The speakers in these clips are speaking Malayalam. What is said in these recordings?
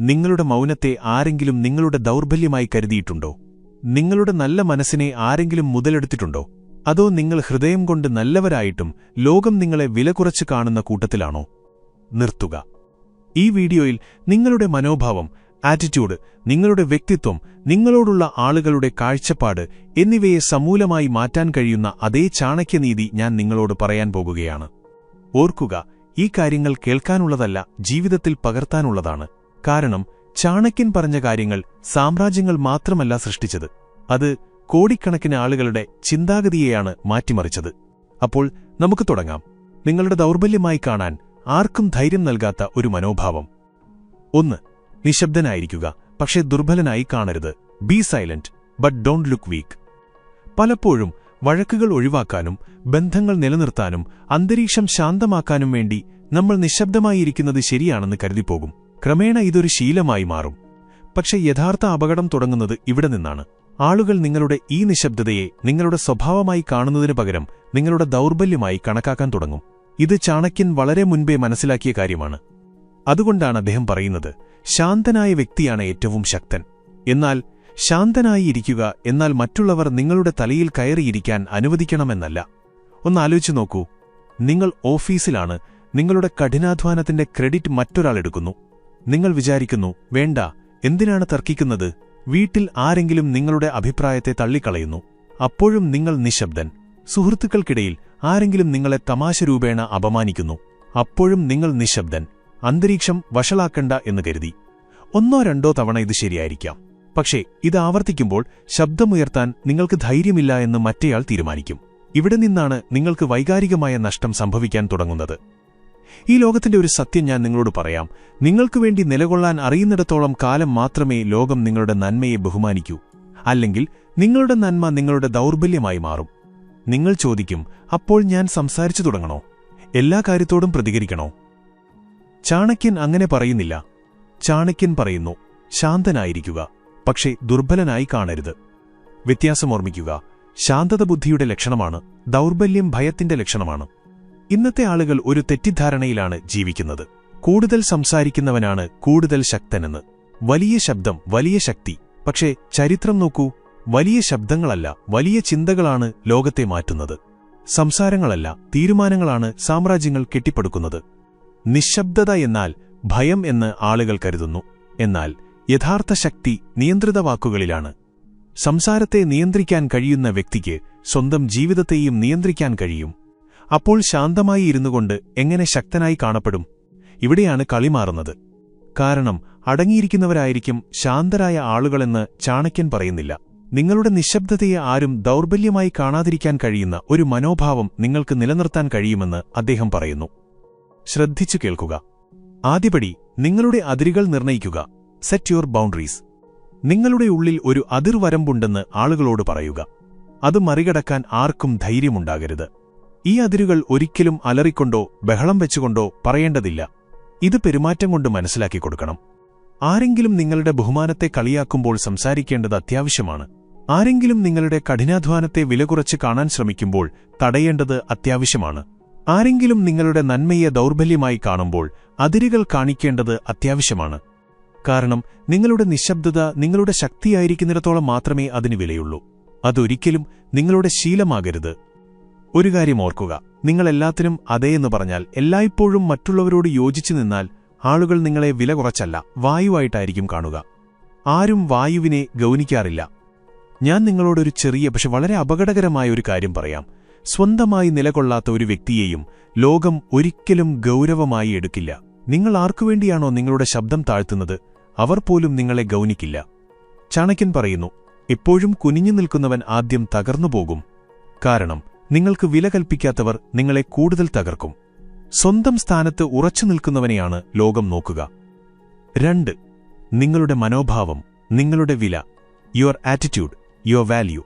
നിങ്ങളുടെ മൗനത്തെ ആരെങ്കിലും നിങ്ങളുടെ ദൗർബല്യമായി കരുതിയിട്ടുണ്ടോ? നിങ്ങളുടെ നല്ല മനസ്സിനെ ആരെങ്കിലും മുതലെടുത്തിട്ടുണ്ടോ? അതോ നിങ്ങൾ ഹൃദയം കൊണ്ട് നല്ലവരായിട്ടും ലോകം നിങ്ങളെ വില കാണുന്ന കൂട്ടത്തിലാണോ? നിർത്തുക. ഈ വീഡിയോയിൽ നിങ്ങളുടെ മനോഭാവം ആറ്റിറ്റ്യൂഡ് നിങ്ങളുടെ വ്യക്തിത്വം നിങ്ങളോടുള്ള ആളുകളുടെ കാഴ്ചപ്പാട് എന്നിവയെ സമൂലമായി മാറ്റാൻ കഴിയുന്ന അതേ ചാണക്യനീതി ഞാൻ നിങ്ങളോട് പറയാൻ പോകുകയാണ്. ഓർക്കുക ഈ കാര്യങ്ങൾ കേൾക്കാനുള്ളതല്ല ജീവിതത്തിൽ പകർത്താനുള്ളതാണ്. കാരണം ചാണക്യൻ പറഞ്ഞ കാര്യങ്ങൾ സാമ്രാജ്യങ്ങൾ മാത്രമല്ല സൃഷ്ടിച്ചത്. അത് കോടിക്കണക്കിന് ആളുകളുടെ ചിന്താഗതിയെയാണ് മാറ്റിമറിച്ചത്. അപ്പോൾ നമുക്ക് തുടങ്ങാം. നിങ്ങളുടെ ദൗർബല്യമായി കാണാൻ ആർക്കും ധൈര്യം നൽകാത്ത ഒരു മനോഭാവം. ഒന്ന് നിശബ്ദനായിരിക്കുക. പക്ഷേ ദുർബലനായി കാണരുത്. Be silent but don't look weak പലപ്പോഴും വഴക്കുകൾ ഒഴിവാക്കാനും ബന്ധങ്ങൾ നിലനിർത്താനും അന്തരീക്ഷം ശാന്തമാക്കാനും വേണ്ടി നമ്മൾ നിശബ്ദമായിരിക്കുന്നത് ശരിയാണെന്ന് കരുതിപ്പോകും. ക്രമേണ ഇതൊരു ശീലമായി മാറും. പക്ഷെ യഥാർത്ഥ അപകടം തുടങ്ങുന്നത് ഇവിടെ നിന്നാണ്. ആളുകൾ നിങ്ങളുടെ ഈ നിശബ്ദതയെ നിങ്ങളുടെ സ്വഭാവമായി കാണുന്നതിനു പകരം നിങ്ങളുടെ ദൗർബല്യമായി കണക്കാക്കാൻ തുടങ്ങും. ഇത് ചാണക്യൻ വളരെ മുൻപേ മനസ്സിലാക്കിയ കാര്യമാണ്. അതുകൊണ്ടാണ് അദ്ദേഹം പറയുന്നത് ശാന്തനായ വ്യക്തിയാണ് ഏറ്റവും ശക്തൻ. എന്നാൽ ശാന്തനായി ഇരിക്കുക എന്നാൽ മറ്റുള്ളവർ നിങ്ങളുടെ തലയിൽ കയറിയിരിക്കാൻ അനുവദിക്കണമെന്നല്ല. ഒന്നാലോചിച്ചു നോക്കൂ. നിങ്ങൾ ഓഫീസിലാണ് നിങ്ങളുടെ കഠിനാധ്വാനത്തിന്റെ ക്രെഡിറ്റ് മറ്റൊരാൾ എടുക്കുന്നു. നിങ്ങൾ വിചാരിക്കുന്നു വേണ്ട എന്തിനാണ് തർക്കിക്കുന്നത്? വീട്ടിൽ ആരെങ്കിലും നിങ്ങളുടെ അഭിപ്രായത്തെ തള്ളിക്കളയുന്നു. അപ്പോഴും നിങ്ങൾ നിശബ്ദൻ. സുഹൃത്തുക്കൾക്കിടയിൽ ആരെങ്കിലും നിങ്ങളെ തമാശ രൂപേണ അപമാനിക്കുന്നു. അപ്പോഴും നിങ്ങൾ നിശബ്ദൻ. അന്തരീക്ഷം വഷളാക്കണ്ട എന്ന് കരുതി. ഒന്നോ രണ്ടോ തവണ ഇത് ശരിയായിരിക്കാം. പക്ഷേ ഇത് ആവർത്തിക്കുമ്പോൾ ശബ്ദമുയർത്താൻ നിങ്ങൾക്ക് ധൈര്യമില്ല എന്ന് മറ്റേയാൾ തീരുമാനിക്കും. ഇവിടെ നിന്നാണ് നിങ്ങൾക്ക് വൈകാരികമായ നഷ്ടം സംഭവിക്കാൻ തുടങ്ങുന്നത്. ഈ ലോകത്തിന്റെ ഒരു സത്യം ഞാൻ നിങ്ങളോട് പറയാം. നിങ്ങൾക്ക് വേണ്ടി നിലകൊള്ളാൻ അറിയുന്നിടത്തോളം കാലം മാത്രമേ ലോകം നിങ്ങളുടെ നന്മയെ ബഹുമാനിക്കൂ. അല്ലെങ്കിൽ നിങ്ങളുടെ നന്മ നിങ്ങളുടെ ദൗർബല്യമായി മാറും. നിങ്ങൾ ചോദിക്കും അപ്പോൾ ഞാൻ സംസാരിച്ചു തുടങ്ങണോ? എല്ലാ കാര്യത്തോടും പ്രതികരിക്കണോ? ചാണക്യൻ അങ്ങനെ പറയുന്നില്ല. ചാണക്യൻ പറയുന്നു ശാന്തനായിരിക്കുക പക്ഷേ ദുർബലനായി കാണരുത്. വ്യത്യാസം ഓർമ്മിക്കുക ശാന്തത ബുദ്ധിയുടെ ലക്ഷണമാണ് ദൗർബല്യം ഭയത്തിന്റെ ലക്ഷണമാണ്. ഇന്നത്തെ ആളുകൾ ഒരു തെറ്റിദ്ധാരണയിലാണ് ജീവിക്കുന്നത്. കൂടുതൽ സംസാരിക്കുന്നവനാണ് കൂടുതൽ ശക്തനെന്ന്. വലിയ ശബ്ദം വലിയ ശക്തി. പക്ഷേ ചരിത്രം നോക്കൂ. വലിയ ശബ്ദങ്ങളല്ല വലിയ ചിന്തകളാണ് ലോകത്തെ മാറ്റുന്നത്. സംസാരങ്ങളല്ല തീരുമാനങ്ങളാണ് സാമ്രാജ്യങ്ങൾ കെട്ടിപ്പടുക്കുന്നത്. നിശബ്ദത എന്നാൽ ഭയം എന്ന് ആളുകൾ കരുതുന്നു. എന്നാൽ യഥാർത്ഥ ശക്തി നിയന്ത്രിത വാക്കുകളിലാണ്. സംസാരത്തെ നിയന്ത്രിക്കാൻ കഴിയുന്ന വ്യക്തിക്ക് സ്വന്തം ജീവിതത്തെയും നിയന്ത്രിക്കാൻ കഴിയും. അപ്പോൾ ശാന്തമായി ഇരുന്നുകൊണ്ട് എങ്ങനെ ശക്തനായി കാണപ്പെടും? ഇവിടെയാണ് കളി മാറുന്നത്. കാരണം അടങ്ങിയിരിക്കുന്നവരായിരിക്കും ശാന്തരായ ആളുകളെന്ന് ചാണക്യൻ പറയുന്നില്ല. നിങ്ങളുടെ നിശബ്ദതയെ ആരും ദൗർബല്യമായി കാണാതിരിക്കാൻ കഴിയുന്ന ഒരു മനോഭാവം നിങ്ങൾക്ക് നിലനിർത്താൻ കഴിയുമെന്ന് അദ്ദേഹം പറയുന്നു. ശ്രദ്ധിച്ചു കേൾക്കുക. ആദ്യപടി നിങ്ങളുടെ അതിരുകൾ നിർണയിക്കുക. സെറ്റ് യുവർ ബൗണ്ടറീസ് നിങ്ങളുടെ ഉള്ളിൽ ഒരു അതിർവരമ്പുണ്ടെന്ന് ആളുകളോട് പറയുക. അത് മറികടക്കാൻ ആർക്കും ധൈര്യമുണ്ടാകരുത്. ഈ അതിരുകൾ ഒരിക്കലും അലറിക്കൊണ്ടോ ബഹളം വെച്ചുകൊണ്ടോ പറയേണ്ടതില്ല. ഇത് പെരുമാറ്റം കൊണ്ട് മനസ്സിലാക്കി കൊടുക്കണം. ആരെങ്കിലും നിങ്ങളുടെ ബഹുമാനത്തെ കളിയാക്കുമ്പോൾ സംസാരിക്കേണ്ടത് അത്യാവശ്യമാണ്. ആരെങ്കിലും നിങ്ങളുടെ കഠിനാധ്വാനത്തെ വിലകുറച്ച് കാണാൻ ശ്രമിക്കുമ്പോൾ തടയേണ്ടത് അത്യാവശ്യമാണ്. ആരെങ്കിലും നിങ്ങളുടെ നന്മയെ ദൗർബല്യമായി കാണുമ്പോൾ അതിരുകൾ കാണിക്കേണ്ടത് അത്യാവശ്യമാണ്. കാരണം നിങ്ങളുടെ നിശബ്ദത നിങ്ങളുടെ ശക്തിയായിരിക്കുന്നിടത്തോളം മാത്രമേ അതിന് വിലയുള്ളൂ. അതൊരിക്കലും നിങ്ങളുടെ ശീലമാകരുത്. ഒരു കാര്യം ഓർക്കുക. നിങ്ങൾ എല്ലാത്തിനും അതേയെന്ന് പറഞ്ഞാൽ എല്ലായ്പ്പോഴും മറ്റുള്ളവരോട് യോജിച്ചു നിന്നാൽ ആളുകൾ നിങ്ങളെ വില കുറച്ചല്ല വായുവായിട്ടായിരിക്കും കാണുക. ആരും വായുവിനെ ഗൗനിക്കാറില്ല. ഞാൻ നിങ്ങളോടൊരു ചെറിയ പക്ഷെ വളരെ അപകടകരമായ ഒരു കാര്യം പറയാം. സ്വന്തമായി നിലകൊള്ളാത്ത ഒരു വ്യക്തിയെയും ലോകം ഒരിക്കലും ഗൗരവമായി എടുക്കില്ല. നിങ്ങൾ ആർക്കുവേണ്ടിയാണോ നിങ്ങളുടെ ശബ്ദം താഴ്ത്തുന്നത്? അവർ പോലും നിങ്ങളെ ഗൗനിക്കില്ല. ചാണക്യൻ പറയുന്നു എപ്പോഴും കുനിഞ്ഞു നിൽക്കുന്നവൻ ആദ്യം തകർന്നുപോകും. കാരണം നിങ്ങൾക്ക് വില കൽപ്പിക്കാത്തവർ നിങ്ങളെ കൂടുതൽ തകർക്കും. സ്വന്തം സ്ഥാനത്ത് ഉറച്ചു നിൽക്കുന്നവനെയാണ് ലോകം നോക്കുക. രണ്ട് നിങ്ങളുടെ മനോഭാവം നിങ്ങളുടെ വില യുവർ ആറ്റിറ്റ്യൂഡ് യുവർ വാല്യൂ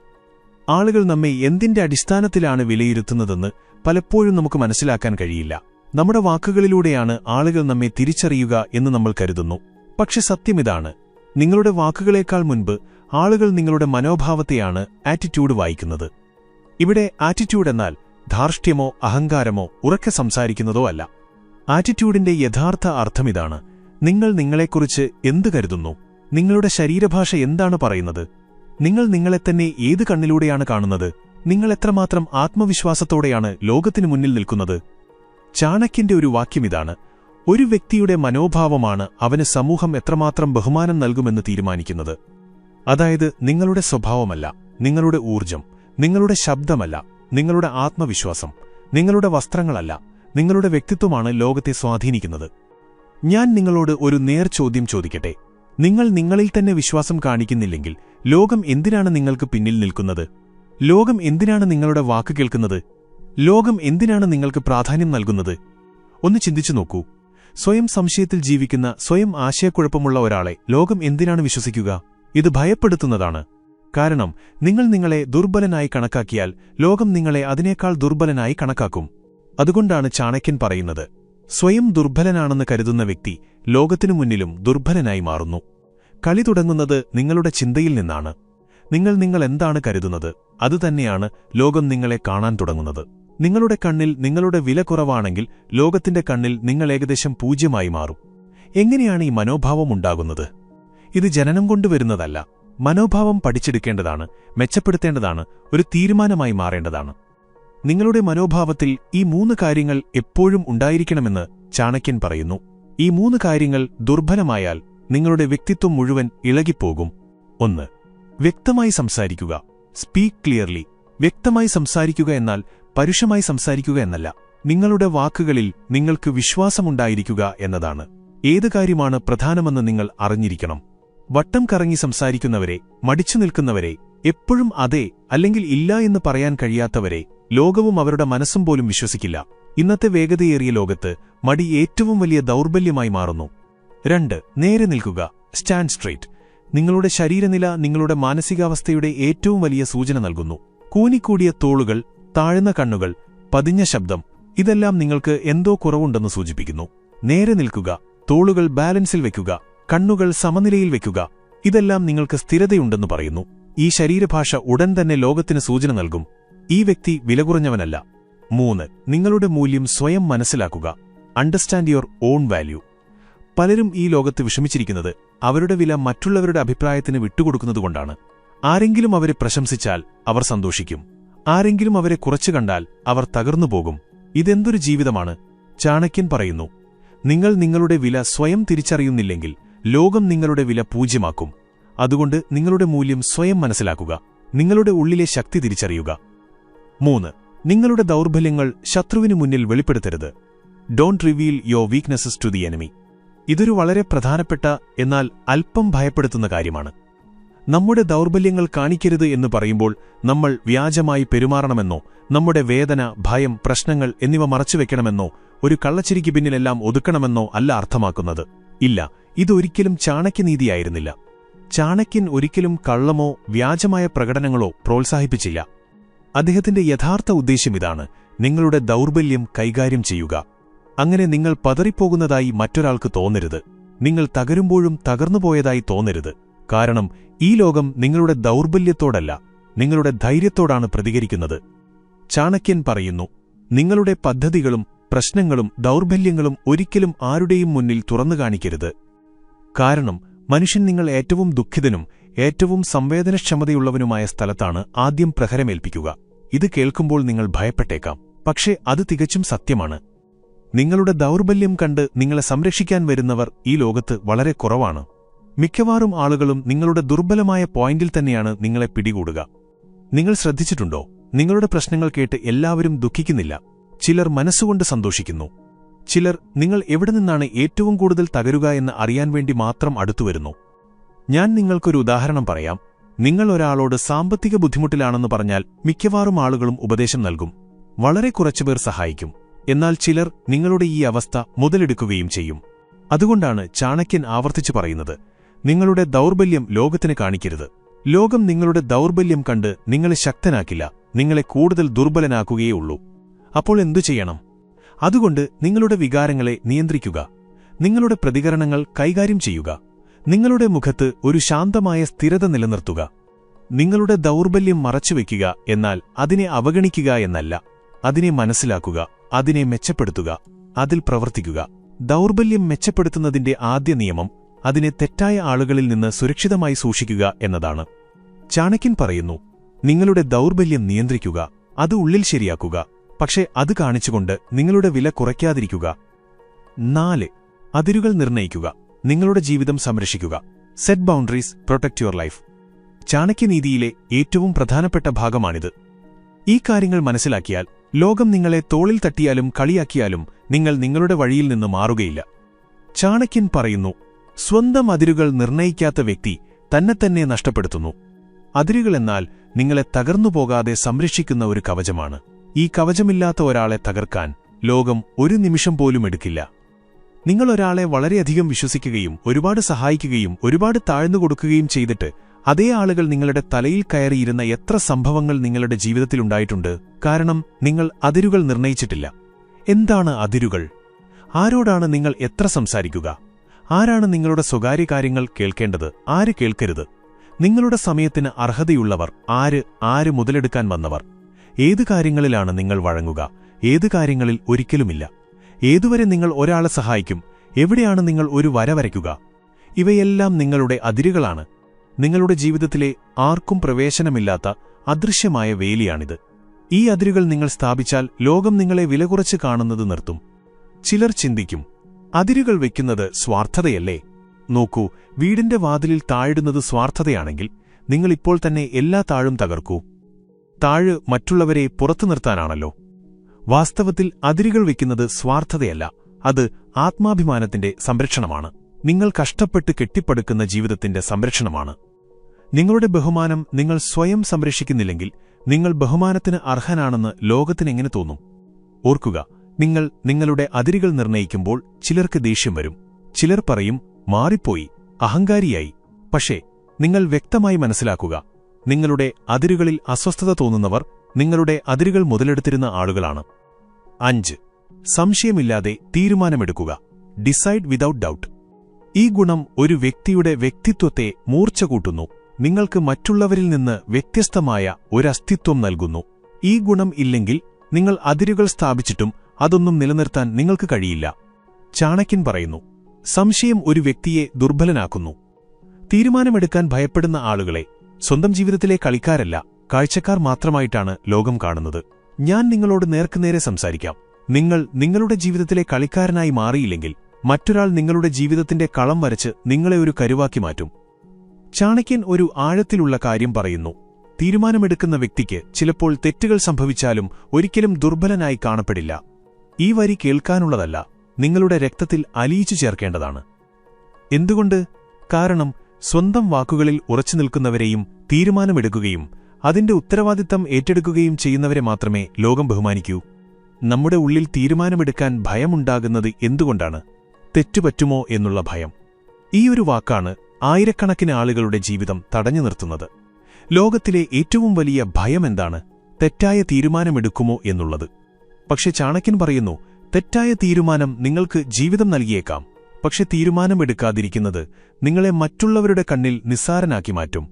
ആളുകൾ നമ്മെ എന്തിന്റെ അടിസ്ഥാനത്തിലാണ് വിലയിരുത്തുന്നതെന്ന് പലപ്പോഴും നമുക്ക് മനസ്സിലാക്കാൻ കഴിയില്ല. നമ്മുടെ വാക്കുകളിലൂടെയാണ് ആളുകൾ നമ്മെ തിരിച്ചറിയുക എന്ന് നമ്മൾ കരുതുന്നു. പക്ഷെ സത്യമിതാണ് നിങ്ങളുടെ വാക്കുകളേക്കാൾ മുൻപ് ആളുകൾ നിങ്ങളുടെ മനോഭാവത്തെയാണ് ആറ്റിറ്റ്യൂഡ് വായിക്കുന്നത്. ഇവിടെ ആറ്റിറ്റ്യൂഡ് എന്നാൽ ധാർഷ്ട്യമോ അഹങ്കാരമോ ഉറക്കെ സംസാരിക്കുന്നതോ അല്ല. ആറ്റിറ്റ്യൂഡിന്റെ യഥാർത്ഥ അർത്ഥമിതാണ് നിങ്ങൾ നിങ്ങളെക്കുറിച്ച് എന്തു കരുതുന്നു? നിങ്ങളുടെ ശരീരഭാഷ എന്താണ് പറയുന്നത്? നിങ്ങൾ നിങ്ങളെ തന്നെ ഏത് കണ്ണിലൂടെയാണ് കാണുന്നത്? നിങ്ങൾ എത്രമാത്രം ആത്മവിശ്വാസത്തോടെയാണ് ലോകത്തിനു മുന്നിൽ നിൽക്കുന്നത്? ചാണക്യന്റെ ഒരു വാക്യമിതാണ് ഒരു വ്യക്തിയുടെ മനോഭാവമാണ് അവന് സമൂഹം എത്രമാത്രം ബഹുമാനം നൽകുമെന്ന് തീരുമാനിക്കുന്നത്. അതായത് നിങ്ങളുടെ സ്വഭാവമല്ല നിങ്ങളുടെ ഊർജം നിങ്ങളുടെ ശബ്ദമല്ല നിങ്ങളുടെ ആത്മവിശ്വാസം നിങ്ങളുടെ വസ്ത്രങ്ങളല്ല നിങ്ങളുടെ വ്യക്തിത്വമാണ് ലോകത്തെ സ്വാധീനിക്കുന്നത്. ഞാൻ നിങ്ങളോട് ഒരു നേർ ചോദ്യം ചോദിക്കട്ടെ? നിങ്ങൾ നിങ്ങളിൽ തന്നെ വിശ്വാസം കാണിക്കുന്നില്ലെങ്കിൽ ലോകം എന്തിനാണ് നിങ്ങൾക്ക് പിന്നിൽ നിൽക്കുന്നത്? ലോകം എന്തിനാണ് നിങ്ങളുടെ വാക്ക് കേൾക്കുന്നത്? ലോകം എന്തിനാണ് നിങ്ങൾക്ക് പ്രാധാന്യം നൽകുന്നത്? ഒന്ന് ചിന്തിച്ചു നോക്കൂ. സ്വയം സംശയത്തിൽ ജീവിക്കുന്ന സ്വയം ആശയക്കുഴപ്പമുള്ള ഒരാളെ ലോകം എന്തിനാണ് വിശ്വസിക്കുക? ഇത് ഭയപ്പെടുത്തുന്നതാണ്. കാരണം നിങ്ങൾ നിങ്ങളെ ദുർബലനായി കണക്കാക്കിയാൽ ലോകം നിങ്ങളെ അതിനേക്കാൾ ദുർബലനായി കണക്കാക്കും. അതുകൊണ്ടാണ് ചാണക്യൻ പറയുന്നത് സ്വയം ദുർബലനാണെന്ന് കരുതുന്ന വ്യക്തി ലോകത്തിനു മുന്നിലും ദുർബലനായി മാറുന്നു. കളി തുടങ്ങുന്നത് നിങ്ങളുടെ ചിന്തയിൽ നിന്നാണ്. നിങ്ങൾ നിങ്ങൾ എന്താണ് കരുതുന്നത്? അതുതന്നെയാണ് ലോകം നിങ്ങളെ കാണാൻ തുടങ്ങുന്നത്. നിങ്ങളുടെ കണ്ണിൽ നിങ്ങളുടെ വില കുറവാണെങ്കിൽ ലോകത്തിന്റെ കണ്ണിൽ നിങ്ങൾ ഏകദേശം പൂജ്യമായി മാറും. എങ്ങനെയാണ് ഈ മനോഭാവം ഉണ്ടാകുന്നത്? ഇത് ജനനം കൊണ്ടുവരുന്നതല്ല മനോഭാവം പഠിച്ചെടുക്കേണ്ടതാണ് മെച്ചപ്പെടുത്തേണ്ടതാണ് ഒരു തീരുമാനമായി മാറേണ്ടതാണ്. നിങ്ങളുടെ മനോഭാവത്തിൽ ഈ മൂന്ന് കാര്യങ്ങൾ എപ്പോഴും ഉണ്ടായിരിക്കണമെന്ന് ചാണക്യൻ പറയുന്നു. ഈ മൂന്ന് കാര്യങ്ങൾ ദുർബലമായാൽ നിങ്ങളുടെ വ്യക്തിത്വം മുഴുവൻ ഇളകിപ്പോകും. ഒന്ന് വ്യക്തമായി സംസാരിക്കുക. Speak clearly. വ്യക്തമായി സംസാരിക്കുക എന്നാൽ പരുഷമായി സംസാരിക്കുക എന്നല്ല. നിങ്ങളുടെ വാക്കുകളിൽ നിങ്ങൾക്ക് വിശ്വാസമുണ്ടായിരിക്കുക എന്നതാണ്. ഏത് കാര്യമാണ് പ്രധാനമെന്ന് നിങ്ങൾ അറിഞ്ഞിരിക്കണം. വട്ടം കറങ്ങി സംസാരിക്കുന്നവരെ മടിച്ചു നിൽക്കുന്നവരെ എപ്പോഴും അതെ അല്ലെങ്കിൽ ഇല്ല എന്ന് പറയാൻ കഴിയാത്തവരെ ലോകവും അവരുടെ മനസ്സും പോലും വിശ്വസിക്കില്ല. ഇന്നത്തെ വേഗതയേറിയ ലോകത്ത് മടി ഏറ്റവും വലിയ ദൗർബല്യമായി മാറുന്നു. രണ്ട് നേരെ നിൽക്കുക. Stand straight. നിങ്ങളുടെ ശരീരനില നിങ്ങളുടെ മാനസികാവസ്ഥയുടെ ഏറ്റവും വലിയ സൂചന നൽകുന്നു. കൂനിക്കൂടിയ തോളുകൾ താഴ്ന്ന കണ്ണുകൾ പതിഞ്ഞ ശബ്ദം ഇതെല്ലാം നിങ്ങൾക്ക് എന്തോ കുറവുണ്ടെന്ന് സൂചിപ്പിക്കുന്നു. നേരെ നിൽക്കുക. തോളുകൾ ബാലൻസിൽ വെക്കുക. കണ്ണുകൾ സമനിലയിൽ വെക്കുക. ഇതെല്ലാം നിങ്ങൾക്ക് സ്ഥിരതയുണ്ടെന്ന് പറയുന്നു. ഈ ശരീരഭാഷ ഉടൻ തന്നെ ലോകത്തിന് സൂചന നൽകും. ഈ വ്യക്തി വിലകുറഞ്ഞവനല്ല. മൂന്ന് നിങ്ങളുടെ മൂല്യം സ്വയം മനസ്സിലാക്കുക. അണ്ടർസ്റ്റാൻഡ് യുവർ ഓൺ വാല്യൂ പലരും ഈ ലോകത്ത് വിഷമിച്ചിരിക്കുന്നത് അവരുടെ വില മറ്റുള്ളവരുടെ അഭിപ്രായത്തിന് വിട്ടുകൊടുക്കുന്നതുകൊണ്ടാണ് ആരെങ്കിലും അവരെ പ്രശംസിച്ചാൽ അവർ സന്തോഷിക്കും. ആരെങ്കിലും അവരെ കുറച്ചു കണ്ടാൽ അവർ തകർന്നുപോകും ഇതെന്തൊരു ജീവിതമാണ്? ചാണക്യൻ പറയുന്നു നിങ്ങൾ നിങ്ങളുടെ വില സ്വയം തിരിച്ചറിയുന്നില്ലെങ്കിൽ ലോകം നിങ്ങളുടെ വില പൂജ്യമാക്കും. അതുകൊണ്ട് നിങ്ങളുടെ മൂല്യം സ്വയം മനസ്സിലാക്കുക. നിങ്ങളുടെ ഉള്ളിലെ ശക്തി തിരിച്ചറിയുക. മൂന്ന് നിങ്ങളുടെ ദൗർബല്യങ്ങൾ ശത്രുവിനു മുന്നിൽ വെളിപ്പെടുത്തരുത്. Don't reveal your weaknesses to the enemy ഇതൊരു വളരെ പ്രധാനപ്പെട്ട എന്നാൽ അല്പം ഭയപ്പെടുത്തുന്ന കാര്യമാണ്. നമ്മുടെ ദൗർബല്യങ്ങൾ കാണിക്കരുത് എന്ന് പറയുമ്പോൾ നമ്മൾ വ്യാജമായി പെരുമാറണമെന്നോ നമ്മുടെ വേദന ഭയം പ്രശ്നങ്ങൾ എന്നിവ മറച്ചുവെക്കണമെന്നോ ഒരു കള്ളച്ചിരിക്ക് പിന്നിലെല്ലാം ഒതുക്കണമെന്നോ അല്ല അർത്ഥമാക്കുന്നത്. ഇല്ല ഇതൊരിക്കലും ചാണക്യനീതിയായിരുന്നില്ല. ചാണക്യൻ ഒരിക്കലും കള്ളമോ വ്യാജമായ പ്രകടനങ്ങളോ പ്രോത്സാഹിപ്പിച്ചില്ല. അദ്ദേഹത്തിന്റെ യഥാർത്ഥ ഉദ്ദേശ്യം ഇതാണ് നിങ്ങളുടെ ദൗർബല്യം കൈകാര്യം ചെയ്യുക. അങ്ങനെ നിങ്ങൾ പതറിപ്പോകുന്നതായി മറ്റൊരാൾക്ക് തോന്നരുത്. നിങ്ങൾ തകരുമ്പോഴും തകർന്നുപോയതായി തോന്നരുത്. കാരണം ഈ ലോകം നിങ്ങളുടെ ദൗർബല്യത്തോടല്ല നിങ്ങളുടെ ധൈര്യത്തോടാണ് പ്രതികരിക്കുന്നത്. ചാണക്യൻ പറയുന്നു നിങ്ങളുടെ പദ്ധതികളും പ്രശ്നങ്ങളും ദൗർബല്യങ്ങളും ഒരിക്കലും ആരുടെയും മുന്നിൽ തുറന്നു കാണിക്കരുത്. കാരണം മനുഷ്യൻ നിങ്ങൾ ഏറ്റവും ദുഃഖിതനും ഏറ്റവും സംവേദനക്ഷമതയുള്ളവനുമായ സ്ഥലത്താണ് ആദ്യം പ്രഹരമേൽപ്പിക്കുക. ഇത് കേൾക്കുമ്പോൾ നിങ്ങൾ ഭയപ്പെട്ടേക്കാം. പക്ഷേ അത് തികച്ചും സത്യമാണ്. നിങ്ങളുടെ ദൗർബല്യം കണ്ട് നിങ്ങളെ സംരക്ഷിക്കാൻ വരുന്നവർ ഈ ലോകത്ത് വളരെ കുറവാണ്. മിക്കവാറും ആളുകളും നിങ്ങളുടെ ദുർബലമായ പോയിന്റിൽ തന്നെയാണ് നിങ്ങളെ പിടികൂടുക. നിങ്ങൾ ശ്രദ്ധിച്ചിട്ടുണ്ടോ? നിങ്ങളുടെ പ്രശ്നങ്ങൾ കേട്ട് എല്ലാവരും ദുഃഖിക്കുന്നില്ല. ചിലർ മനസ്സുകൊണ്ട് സന്തോഷിക്കുന്നു. ചിലർ നിങ്ങൾ എവിടെ നിന്നാണ് ഏറ്റവും കൂടുതൽ തകരുക എന്ന് അറിയാൻ വേണ്ടി മാത്രം അടുത്തുവരുന്നു ഞാൻ നിങ്ങൾക്കൊരു ഉദാഹരണം പറയാം. നിങ്ങൾ ഒരാളോട് സാമ്പത്തിക ബുദ്ധിമുട്ടിലാണെന്ന് പറഞ്ഞാൽ മിക്കവാറും ആളുകളും ഉപദേശം നൽകും. വളരെ കുറച്ചുപേർ സഹായിക്കും. എന്നാൽ ചിലർ നിങ്ങളുടെ ഈ അവസ്ഥ മുതലെടുക്കുകയും ചെയ്യും. അതുകൊണ്ടാണ് ചാണക്യൻ ആവർത്തിച്ചു പറയുന്നത്. നിങ്ങളുടെ ദൗർബല്യം ലോകത്തിന് കാണിക്കരുത്. ലോകം നിങ്ങളുടെ ദൗർബല്യം കണ്ട് നിങ്ങളെ ശക്തനാക്കില്ല. നിങ്ങളെ കൂടുതൽ ദുർബലനാക്കുകയേ ഉള്ളൂ. അപ്പോൾ എന്തു ചെയ്യണം? അതുകൊണ്ട് നിങ്ങളുടെ വികാരങ്ങളെ നിയന്ത്രിക്കുക. നിങ്ങളുടെ പ്രതികരണങ്ങൾ കൈകാര്യം ചെയ്യുക. നിങ്ങളുടെ മുഖത്ത് ഒരു ശാന്തമായ സ്ഥിരത നിലനിർത്തുക. നിങ്ങളുടെ ദൗർബല്യം മറച്ചുവെക്കുക എന്നാൽ അതിനെ അവഗണിക്കുക എന്നല്ല. അതിനെ മനസ്സിലാക്കുക അതിനെ മെച്ചപ്പെടുത്തുക അതിൽ പ്രവർത്തിക്കുക. ദൗർബല്യം മെച്ചപ്പെടുത്തുന്നതിന്റെ ആദ്യ നിയമം അതിനെ തെറ്റായ ആളുകളിൽ നിന്ന് സുരക്ഷിതമായി സൂക്ഷിക്കുക എന്നതാണ്. ചാണക്യൻ പറയുന്നു നിങ്ങളുടെ ദൗർബല്യം നിയന്ത്രിക്കുക അത് ഉള്ളിൽ ശരിയാക്കുക. പക്ഷേ അത് കാണിച്ചുകൊണ്ട് നിങ്ങളുടെ വില കുറയ്ക്കാതിരിക്കുക. നാല് അതിരുകൾ നിർണയിക്കുക നിങ്ങളുടെ ജീവിതം സംരക്ഷിക്കുക. Set boundaries protect your life ചാണക്യനീതിയിലെ ഏറ്റവും പ്രധാനപ്പെട്ട ഭാഗമാണിത്. ഈ കാര്യങ്ങൾ മനസ്സിലാക്കിയാൽ ലോകം നിങ്ങളെ തോളിൽ തട്ടിയാലും കളിയാക്കിയാലും നിങ്ങൾ നിങ്ങളുടെ വഴിയിൽ നിന്ന് മാറുകയില്ല. ചാണക്യൻ പറയുന്നു സ്വന്തം അതിരുകൾ നിർണയിക്കാത്ത വ്യക്തി തന്നെത്തന്നെ നഷ്ടപ്പെടുത്തുന്നു. അതിരുകളെന്നാൽ നിങ്ങളെ തകർന്നുപോകാതെ സംരക്ഷിക്കുന്ന ഒരു കവചമാണ്. ഈ കവചമില്ലാത്ത ഒരാളെ തകർക്കാൻ ലോകം ഒരു നിമിഷം പോലും എടുക്കില്ല. നിങ്ങൾ ഒരാളെ വളരെയധികം വിശ്വസിക്കുകയും ഒരുപാട് സഹായിക്കുകയും ഒരുപാട് താഴ്ന്നു കൊടുക്കുകയും ചെയ്തിട്ട് അതേ ആളുകൾ നിങ്ങളുടെ തലയിൽ കയറിയിരുന്ന എത്ര സംഭവങ്ങൾ നിങ്ങളുടെ ജീവിതത്തിലുണ്ടായിട്ടുണ്ട് കാരണം നിങ്ങൾ അതിരുകൾ നിർണയിച്ചിട്ടില്ല. എന്താണ് അതിരുകൾ? ആരോടാണ് നിങ്ങൾ എത്ര സംസാരിക്കുക? ആരാണ് നിങ്ങളുടെ സ്വകാര്യ കാര്യങ്ങൾ കേൾക്കേണ്ടത്? ആര് കേൾക്കരുത്? നിങ്ങളുടെ സമയത്തിന് അർഹതയുള്ളവർ ആര്? ആര് മുതലെടുക്കാൻ വന്നവർ? ഏതു കാര്യങ്ങളിലാണ് നിങ്ങൾ വഴങ്ങുക? ഏത് കാര്യങ്ങളിൽ ഒരിക്കലുമില്ല. ഏതുവരെ നിങ്ങൾ ഒരാളെ സഹായിക്കും? എവിടെയാണ് നിങ്ങൾ ഒരു വര വരയ്ക്കുക? ഇവയെല്ലാം നിങ്ങളുടെ അതിരുകളാണ്. നിങ്ങളുടെ ജീവിതത്തിലെ ആർക്കും പ്രവേശനമില്ലാത്ത അദൃശ്യമായ വേലിയാണിത്. ഈ അതിരുകൾ നിങ്ങൾ സ്ഥാപിച്ചാൽ ലോകം നിങ്ങളെ വിലകുറച്ച് കാണുന്നത് നിർത്തും. ചിലർ ചിന്തിക്കും അതിരുകൾ വയ്ക്കുന്നത് സ്വാർത്ഥതയല്ലേ? നോക്കൂ വീടിന്റെ വാതിലിൽ താഴിടുന്നത് സ്വാർത്ഥതയാണെങ്കിൽ നിങ്ങളിപ്പോൾ തന്നെ എല്ലാ താഴും തകർക്കൂ. താഴ് മറ്റുള്ളവരെ പുറത്തു നിർത്താനാണല്ലോ. വാസ്തവത്തിൽ അതിരുകൾ വയ്ക്കുന്നത് സ്വാർത്ഥതയല്ല. അത് ആത്മാഭിമാനത്തിന്റെ സംരക്ഷണമാണ്. നിങ്ങൾ കഷ്ടപ്പെട്ട് കെട്ടിപ്പടുക്കുന്ന ജീവിതത്തിന്റെ സംരക്ഷണമാണ്. നിങ്ങളുടെ ബഹുമാനം നിങ്ങൾ സ്വയം സംരക്ഷിക്കുന്നില്ലെങ്കിൽ നിങ്ങൾ ബഹുമാനത്തിന് അർഹനാണെന്ന് ലോകത്തിനെങ്ങനെ തോന്നും? ഓർക്കുക നിങ്ങൾ നിങ്ങളുടെ അതിരുകൾ നിർണയിക്കുമ്പോൾ ചിലർക്ക് ദേഷ്യം വരും. ചിലർ പറയും മാറിപ്പോയി അഹങ്കാരിയായി. പക്ഷേ നിങ്ങൾ വ്യക്തമായി മനസ്സിലാക്കുക നിങ്ങളുടെ അതിരുകളിൽ അസ്വസ്ഥത തോന്നുന്നവർ നിങ്ങളുടെ അതിരുകൾ മുതലെടുത്തിരുന്ന ആളുകളാണ്. അഞ്ച്. സംശയമില്ലാതെ തീരുമാനമെടുക്കുക. ഡിസൈഡ് വിതൗട്ട് ഡൗട്ട് ഈ ഗുണം ഒരു വ്യക്തിയുടെ വ്യക്തിത്വത്തെ മൂർച്ച കൂട്ടുന്നു. നിങ്ങൾക്ക് മറ്റുള്ളവരിൽ നിന്ന് വ്യത്യസ്തമായ ഒരസ്തിത്വം നൽകുന്നു. ഈ ഗുണം ഇല്ലെങ്കിൽ നിങ്ങൾ അതിരുകൾ സ്ഥാപിച്ചിട്ടും അതൊന്നും നിലനിർത്താൻ നിങ്ങൾക്ക് കഴിയില്ല. ചാണക്യൻ പറയുന്നു സംശയം ഒരു വ്യക്തിയെ ദുർബലനാക്കുന്നു. തീരുമാനമെടുക്കാൻ ഭയപ്പെടുന്ന ആളുകളെ സ്വന്തം ജീവിതത്തിലെ കളിക്കാരല്ല കാഴ്ചക്കാർ മാത്രമായിട്ടാണ് ലോകം കാണുന്നത്. ഞാൻ നിങ്ങളോട് നേർക്കുനേരെ സംസാരിക്കാം. നിങ്ങൾ നിങ്ങളുടെ ജീവിതത്തിലെ കളിക്കാരനായി മാറിയില്ലെങ്കിൽ മറ്റൊരാൾ നിങ്ങളുടെ ജീവിതത്തിന്റെ കളം വരച്ച് നിങ്ങളെ ഒരു കരുവാക്കി മാറ്റും. ചാണക്യൻ ഒരു ആഴത്തിലുള്ള കാര്യം പറയുന്നു. തീരുമാനമെടുക്കുന്ന വ്യക്തിക്ക് ചിലപ്പോൾ തെറ്റുകൾ സംഭവിച്ചാലും ഒരിക്കലും ദുർബലനായി കാണപ്പെടില്ല. ഈ വരി കേൾക്കാനുള്ളതല്ല നിങ്ങളുടെ രക്തത്തിൽ അലിയിച്ചു ചേർക്കേണ്ടതാണ്. എന്തുകൊണ്ട്? കാരണം സ്വന്തം വാക്കുകളിൽ ഉറച്ചു നിൽക്കുന്നവരെയും തീരുമാനമെടുക്കുകയും അതിന്റെ ഉത്തരവാദിത്തം ഏറ്റെടുക്കുകയും ചെയ്യുന്നവരെ മാത്രമേ ലോകം ബഹുമാനിക്കൂ. നമ്മുടെ ഉള്ളിൽ തീരുമാനമെടുക്കാൻ ഭയമുണ്ടാകുന്നത് എന്തുകൊണ്ടാണ്? തെറ്റുപറ്റുമോ എന്നുള്ള ഭയം. ഈ ഒരു വാക്കാണ് ആയിരക്കണക്കിന് ആളുകളുടെ ജീവിതം തടഞ്ഞു നിർത്തുന്നത്. ലോകത്തിലെ ഏറ്റവും വലിയ ഭയമെന്താണ് തെറ്റായ തീരുമാനമെടുക്കുമോ എന്നുള്ളത്. പക്ഷെ ചാണക്യൻ പറയുന്നു തെറ്റായ തീരുമാനം നിങ്ങൾക്ക് ജീവിതം നൽകിയേക്കാം. പക്ഷെ തീരുമാനമെടുക്കാതിരിക്കുന്നത് നിങ്ങളെ മറ്റുള്ളവരുടെ കണ്ണിൽ നിസ്സാരനാക്കി മാറ്റും.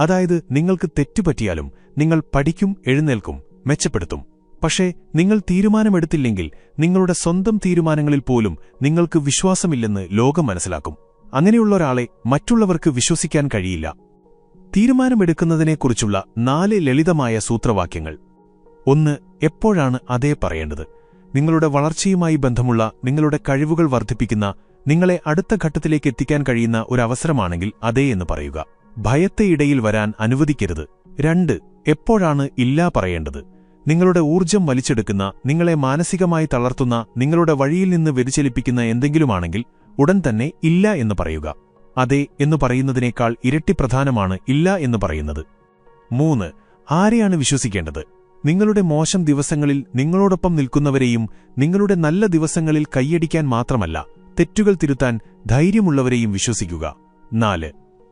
അതായത് നിങ്ങൾക്ക് തെറ്റുപറ്റിയാലും നിങ്ങൾ പഠിക്കും എഴുന്നേൽക്കും മെച്ചപ്പെടുത്തും. പക്ഷേ നിങ്ങൾ തീരുമാനമെടുത്തില്ലെങ്കിൽ നിങ്ങളുടെ സ്വന്തം തീരുമാനങ്ങളിൽ പോലും നിങ്ങൾക്ക് വിശ്വാസമില്ലെന്ന് ലോകം മനസ്സിലാക്കും. അങ്ങനെയുള്ള ഒരാളെ മറ്റുള്ളവർക്ക് വിശ്വസിക്കാൻ കഴിയില്ല. തീരുമാനമെടുക്കുന്നതിനെക്കുറിച്ചുള്ള നാല് ലളിതമായ സൂത്രവാക്യങ്ങൾ. ഒന്ന് എപ്പോഴാണ് അതേ പറയേണ്ടത്? നിങ്ങളുടെ വളർച്ചയുമായി ബന്ധമുള്ള നിങ്ങളുടെ കഴിവുകൾ വർദ്ധിപ്പിക്കുന്ന നിങ്ങളെ അടുത്ത ഘട്ടത്തിലേക്ക് എത്തിക്കാൻ കഴിയുന്ന ഒരു അവസരമാണെങ്കിൽ അതേ എന്ന് പറയുക. ഭയത്തെ ഇടയിൽ വരാൻ അനുവദിക്കരുത്. രണ്ട് എപ്പോഴാണ് ഇല്ല പറയേണ്ടത്? നിങ്ങളുടെ ഊർജം വലിച്ചെടുക്കുന്ന നിങ്ങളെ മാനസികമായി തളർത്തുന്ന നിങ്ങളുടെ വഴിയിൽ നിന്ന് വ്യതിചലിപ്പിക്കുന്ന എന്തെങ്കിലുമാണെങ്കിൽ ഉടൻ തന്നെ ഇല്ല എന്ന് പറയുക. അതെ എന്ന് പറയുന്നതിനേക്കാൾ ഇരട്ടി പ്രധാനമാണ് ഇല്ല എന്ന് പറയുന്നത്. മൂന്ന് ആരെയാണ് വിശ്വസിക്കേണ്ടത്? നിങ്ങളുടെ മോശം ദിവസങ്ങളിൽ നിങ്ങളോടൊപ്പം നിൽക്കുന്നവരെയും നിങ്ങളുടെ നല്ല ദിവസങ്ങളിൽ കൈയടിക്കാൻ മാത്രമല്ല. തെറ്റുകൾ തിരുത്താൻ ധൈര്യമുള്ളവരെയും വിശ്വസിക്കുക. നാല്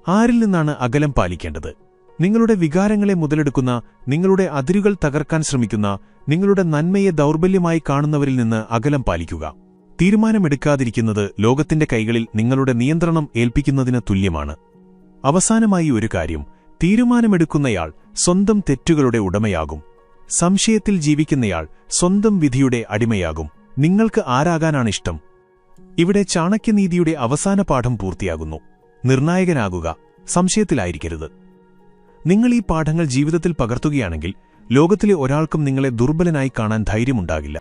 ആരിൽ നിന്നാണ് അകലം പാലിക്കേണ്ടത്? നിങ്ങളുടെ വികാരങ്ങളെ മുതലെടുക്കുന്ന നിങ്ങളുടെ അതിരുകൾ തകർക്കാൻ ശ്രമിക്കുന്ന നിങ്ങളുടെ നന്മയെ ദൗർബല്യമായി കാണുന്നവരിൽ നിന്ന് അകലം പാലിക്കുക. തീരുമാനമെടുക്കാതിരിക്കുന്നത് ലോകത്തിന്റെ കൈകളിൽ നിങ്ങളുടെ നിയന്ത്രണം ഏൽപ്പിക്കുന്നതിന് തുല്യമാണ്. അവസാനമായി ഒരു കാര്യം തീരുമാനമെടുക്കുന്നയാൾ സ്വന്തം തെറ്റുകളുടെ ഉടമയാകും. സംശയത്തിൽ ജീവിക്കുന്നയാൾ സ്വന്തം വിധിയുടെ അടിമയാകും. നിങ്ങൾക്ക് ആരാകാനാണിഷ്ടം ഇവിടെ ചാണക്യനീതിയുടെ അവസാന പാഠം പൂർത്തിയാകുന്നു. നിർണായകനാകുക സംശയത്തിലായിരിക്കരുത്. നിങ്ങൾ ഈ പാഠങ്ങൾ ജീവിതത്തിൽ പകർത്തുകയാണെങ്കിൽ ലോകത്തിലെ ഒരാൾക്കും നിങ്ങളെ ദുർബലനായി കാണാൻ ധൈര്യമുണ്ടാകില്ല.